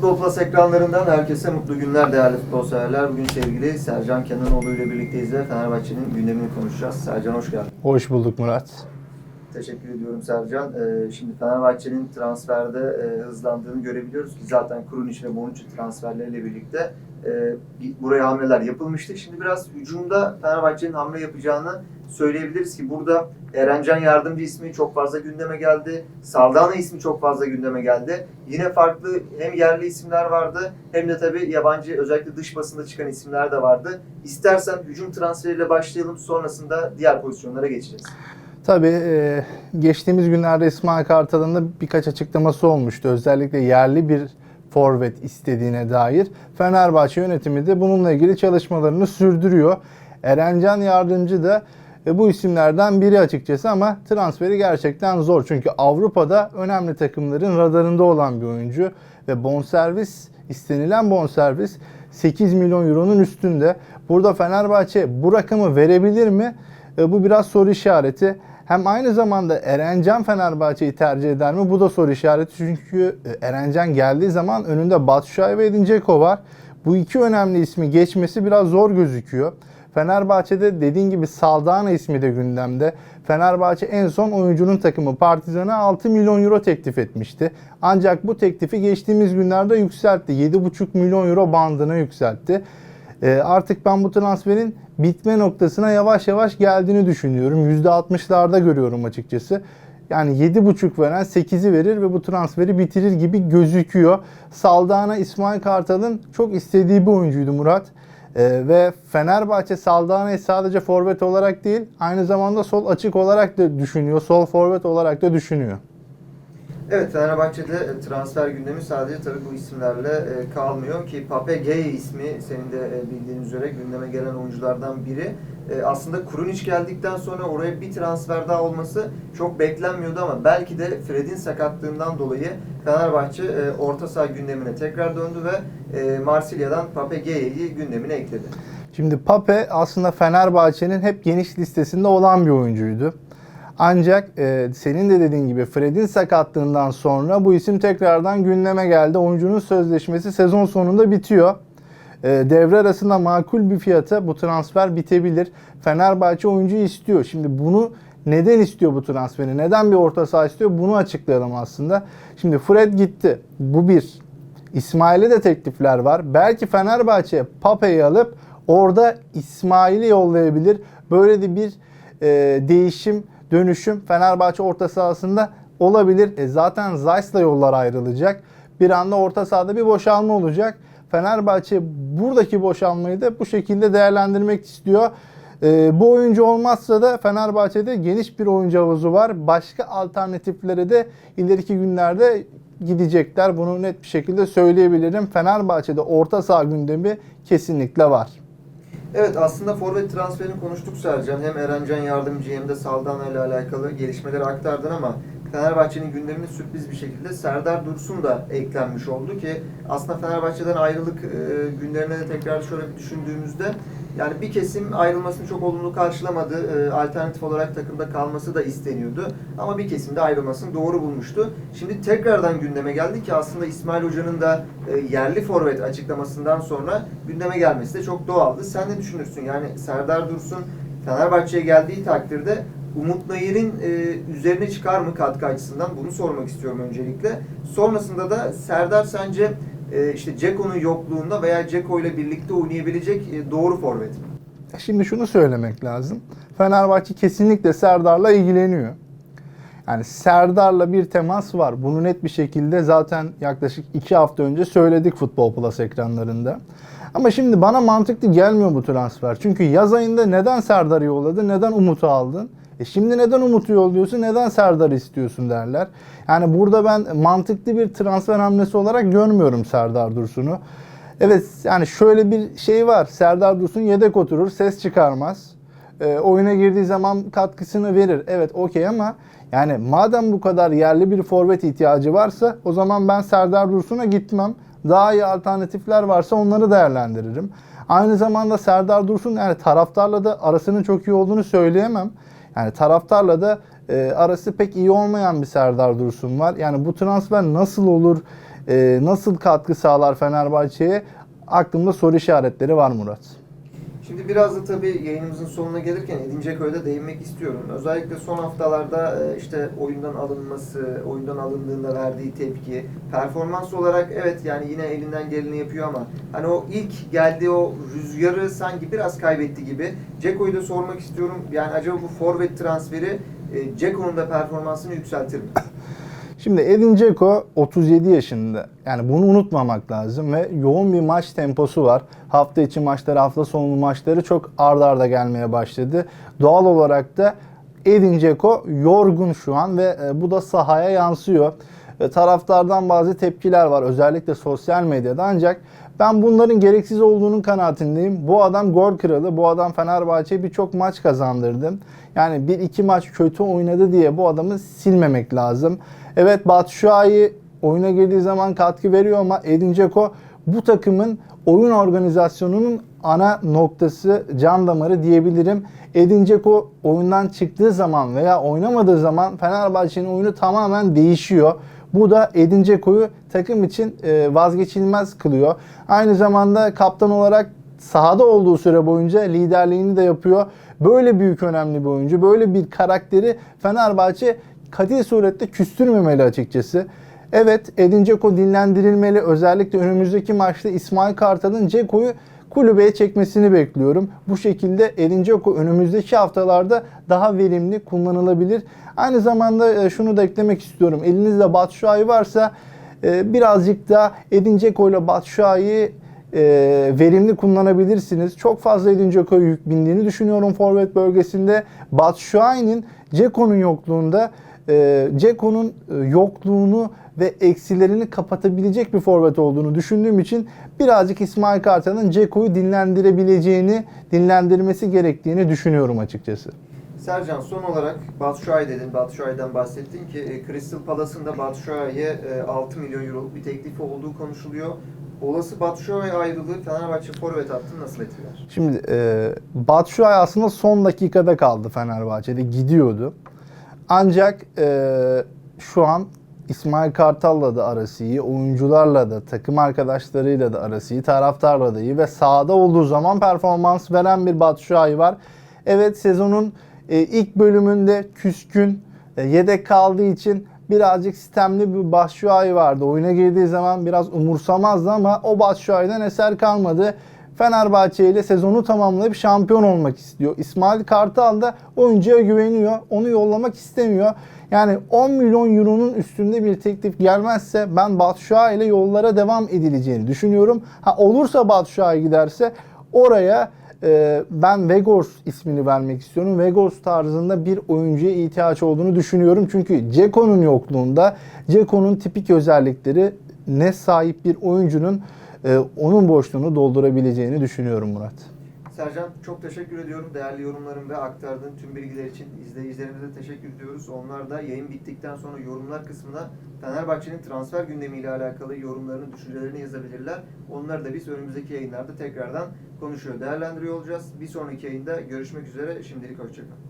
Futbol Plus ekranlarından herkese mutlu günler değerli futbol severler. Bugün sevgili Sercan Kenanoğlu ile birlikteyiz ve Fenerbahçe'nin gündemini konuşacağız. Sercan hoş geldin. Hoş bulduk Murat. Teşekkür ediyorum Sercan. Ee, şimdi Fenerbahçe'nin transferde e, hızlandığını görebiliyoruz ki zaten Krunic ve Bonucci transferleriyle birlikte e, buraya hamleler yapılmıştı. Şimdi biraz hücumda Fenerbahçe'nin hamle yapacağını söyleyebiliriz ki burada Erencan Yardımcı ismi çok fazla gündeme geldi. Saldana ismi çok fazla gündeme geldi. Yine farklı hem yerli isimler vardı hem de tabii yabancı özellikle dış basında çıkan isimler de vardı. İstersen hücum transferiyle başlayalım sonrasında diğer pozisyonlara geçeceğiz. Tabii e, geçtiğimiz günlerde İsmail Kartal'ın da birkaç açıklaması olmuştu. Özellikle yerli bir forvet istediğine dair. Fenerbahçe yönetimi de bununla ilgili çalışmalarını sürdürüyor. Erencan Yardımcı da e, bu isimlerden biri açıkçası ama transferi gerçekten zor. Çünkü Avrupa'da önemli takımların radarında olan bir oyuncu ve bonservis istenilen bonservis 8 milyon euronun üstünde. Burada Fenerbahçe bu rakamı verebilir mi? E, bu biraz soru işareti. Hem aynı zamanda Erencan Fenerbahçe'yi tercih eder mi? Bu da soru işareti. Çünkü e, Erencan geldiği zaman önünde Batshuayi ve Edin Dzeko var. Bu iki önemli ismi geçmesi biraz zor gözüküyor. Fenerbahçe'de dediğin gibi Saldana ismi de gündemde. Fenerbahçe en son oyuncunun takımı Partizan'a 6 milyon euro teklif etmişti. Ancak bu teklifi geçtiğimiz günlerde yükseltti. 7,5 milyon euro bandına yükseltti. E, artık ben bu transferin bitme noktasına yavaş yavaş geldiğini düşünüyorum. %60'larda görüyorum açıkçası. Yani 7,5 veren 8'i verir ve bu transferi bitirir gibi gözüküyor. Saldana İsmail Kartal'ın çok istediği bir oyuncuydu Murat. Ee, ve Fenerbahçe Saldana'yı sadece forvet olarak değil aynı zamanda sol açık olarak da düşünüyor. Sol forvet olarak da düşünüyor. Evet Fenerbahçe'de e, transfer gündemi sadece tabii bu isimlerle e, kalmıyor ki Pape Gueye ismi senin de e, bildiğin üzere gündeme gelen oyunculardan biri. E, Aslında Krunic geldikten sonra oraya bir transfer daha olması çok beklenmiyordu ama belki de Fred'in sakatlığından dolayı Fenerbahçe e, orta saha gündemine tekrar döndü ve e, Marsilya'dan Pape Gueye'yi gündemine ekledi. Şimdi Pape aslında Fenerbahçe'nin hep geniş listesinde olan bir oyuncuydu. Ancak e, senin de dediğin gibi Fred'in sakatlığından sonra bu isim tekrardan gündeme geldi. Oyuncunun sözleşmesi sezon sonunda bitiyor. E, devre arasında makul bir fiyata bu transfer bitebilir. Fenerbahçe oyuncuyu istiyor. Şimdi bunu neden istiyor bu transferi? Neden bir orta saha istiyor? Bunu açıklayalım aslında. Şimdi Fred gitti. Bu bir. İsmail'e de teklifler var. Belki Fenerbahçe Pape'yi alıp orada İsmail'i yollayabilir. Böyle de bir e, değişim, dönüşüm Fenerbahçe orta sahasında olabilir. E, zaten Zayt'la yollar ayrılacak. Bir anda orta sahada bir boşalma olacak. Fenerbahçe buradaki boşalmayı da bu şekilde değerlendirmek istiyor. E, bu oyuncu olmazsa da Fenerbahçe'de geniş bir oyuncu havuzu var. Başka alternatiflere de ileriki günlerde gidecekler. Bunu net bir şekilde söyleyebilirim. Fenerbahçe'de orta saha gündemi kesinlikle var. Evet aslında forvet transferini konuştuk Sercan. Hem Erencan Yardımcı hem de Saldana ile alakalı gelişmeleri aktardın ama Fenerbahçe'nin gündemine sürpriz bir şekilde Serdar Dursun da eklenmiş oldu ki aslında Fenerbahçe'den ayrılık e, günlerine de tekrar şöyle bir düşündüğümüzde yani bir kesim ayrılmasını çok olumlu karşılamadı. E, alternatif olarak takımda kalması da isteniyordu. Ama bir kesim de ayrılmasını doğru bulmuştu. Şimdi tekrardan gündeme geldi ki aslında İsmail Hoca'nın da e, yerli forvet açıklamasından sonra gündeme gelmesi de çok doğaldı. Sen ne düşünürsün? Yani Serdar Dursun Fenerbahçe'ye geldiği takdirde Umut Nayır'ın e, üzerine çıkar mı katkı açısından? Bunu sormak istiyorum öncelikle. Sonrasında da Serdar sence e, işte Ceko'nun yokluğunda veya Ceko ile birlikte oynayabilecek e, doğru forvet mi? Şimdi şunu söylemek lazım. Fenerbahçe kesinlikle Serdar'la ilgileniyor. Yani Serdar'la bir temas var. Bunu net bir şekilde zaten yaklaşık iki hafta önce söyledik Futbol Plus ekranlarında. Ama şimdi bana mantıklı gelmiyor bu transfer. Çünkü yaz ayında neden Serdar'ı yolladın, neden Umut'u aldın? E şimdi neden Umut'u yolluyorsun, neden Serdar'ı istiyorsun derler. Yani burada ben mantıklı bir transfer hamlesi olarak görmüyorum Serdar Dursun'u. Evet yani şöyle bir şey var. Serdar Dursun yedek oturur, ses çıkarmaz. E, oyuna girdiği zaman katkısını verir. Evet okey ama yani madem bu kadar yerli bir forvet ihtiyacı varsa o zaman ben Serdar Dursun'a gitmem. Daha iyi alternatifler varsa onları değerlendiririm. Aynı zamanda Serdar Dursun yani taraftarla da arasının çok iyi olduğunu söyleyemem. Yani taraftarla da e, arası pek iyi olmayan bir Serdar Dursun var. Yani bu transfer nasıl olur? e, nasıl katkı sağlar Fenerbahçe'ye? Aklımda soru işaretleri var Murat. Şimdi biraz da tabii yayınımızın sonuna gelirken Edin Dzeko'ya da değinmek istiyorum. Özellikle son haftalarda e, işte oyundan alınması, oyundan alındığında verdiği tepki, performans olarak evet yani yine elinden geleni yapıyor ama hani o ilk geldiği o rüzgarı sanki biraz kaybetti gibi. Dzeko'yu da sormak istiyorum. Yani acaba bu forvet transferi e, Dzeko'nun da performansını yükseltir mi? Şimdi Edin Dzeko 37 yaşında. Yani bunu unutmamak lazım ve yoğun bir maç temposu var. Hafta içi maçları, hafta sonu maçları çok ard arda gelmeye başladı. Doğal olarak da Edin Dzeko yorgun şu an ve e, bu da sahaya yansıyor. E, Taraftardan bazı tepkiler var özellikle sosyal medyada ancak ben bunların gereksiz olduğunun kanaatindeyim. Bu adam gol kralı, bu adam Fenerbahçe'ye birçok maç kazandırdı. Yani bir iki maç kötü oynadı diye bu adamı silmemek lazım. Evet Batshuayi oyuna girdiği zaman katkı veriyor ama Edin Dzeko bu takımın oyun organizasyonunun ana noktası, can damarı diyebilirim. Edin Dzeko oyundan çıktığı zaman veya oynamadığı zaman Fenerbahçe'nin oyunu tamamen değişiyor. Bu da Edin Dzeko'yu takım için e, vazgeçilmez kılıyor. Aynı zamanda kaptan olarak sahada olduğu süre boyunca liderliğini de yapıyor. Böyle büyük önemli bir oyuncu, böyle bir karakteri Fenerbahçe katil surette küstürmemeli açıkçası. Evet Edin Dzeko dinlendirilmeli. Özellikle önümüzdeki maçta İsmail Kartal'ın Dzeko'yu kulübeye çekmesini bekliyorum. Bu şekilde Edin Dzeko önümüzdeki haftalarda daha verimli kullanılabilir. Aynı zamanda e, şunu da eklemek istiyorum. Elinizde Batshuayi varsa e, birazcık da Edin Dzeko ile Batshuayi'yi e, verimli kullanabilirsiniz. Çok fazla Edin Dzeko'ya yük bindiğini düşünüyorum forvet bölgesinde. Batshuayi'nin Dzeko'nun yokluğunda e, Ceko'nun e, yokluğunu ve eksilerini kapatabilecek bir forvet olduğunu düşündüğüm için birazcık İsmail Kartal'ın Ceko'yu dinlendirebileceğini, dinlendirmesi gerektiğini düşünüyorum açıkçası. Sercan son olarak Batshuayi dedin. Batshuayi'den bahsettin ki e, Crystal Palace'ın da Batshuayi'ye e, 6 milyon euroluk bir teklifi olduğu konuşuluyor. Olası Batshuayi ayrılığı Fenerbahçe forvet hattını nasıl etkiler? Şimdi e, Batshuayi aslında son dakikada kaldı Fenerbahçe'de gidiyordu. Ancak e, şu an İsmail Kartal'la da arası iyi, oyuncularla da, takım arkadaşlarıyla da arası iyi, taraftarla da iyi ve sahada olduğu zaman performans veren bir Batshuayi var. Evet sezonun e, ilk bölümünde küskün, e, yedek kaldığı için birazcık sistemli bir Batshuayi vardı. Oyuna girdiği zaman biraz umursamazdı ama o Batshuayi'den eser kalmadı. Fenerbahçe ile sezonu tamamlayıp şampiyon olmak istiyor. İsmail Kartal da oyuncuya güveniyor. Onu yollamak istemiyor. Yani 10 milyon euronun üstünde bir teklif gelmezse ben Batshuayi ile yollara devam edileceğini düşünüyorum. Ha olursa Batshuayi giderse oraya e, ben Vegors ismini vermek istiyorum. Vegors tarzında bir oyuncuya ihtiyaç olduğunu düşünüyorum. Çünkü Ceko'nun yokluğunda Ceko'nun tipik özellikleri ne sahip bir oyuncunun e, onun boşluğunu doldurabileceğini düşünüyorum Murat. Sercan çok teşekkür ediyorum değerli yorumların ve aktardığın tüm bilgiler için izleyicilerimize teşekkür ediyoruz. Onlar da yayın bittikten sonra yorumlar kısmına Fenerbahçe'nin transfer gündemiyle alakalı yorumlarını, düşüncelerini yazabilirler. Onları da biz önümüzdeki yayınlarda tekrardan konuşuyor, değerlendiriyor olacağız. Bir sonraki yayında görüşmek üzere. Şimdilik hoşçakalın.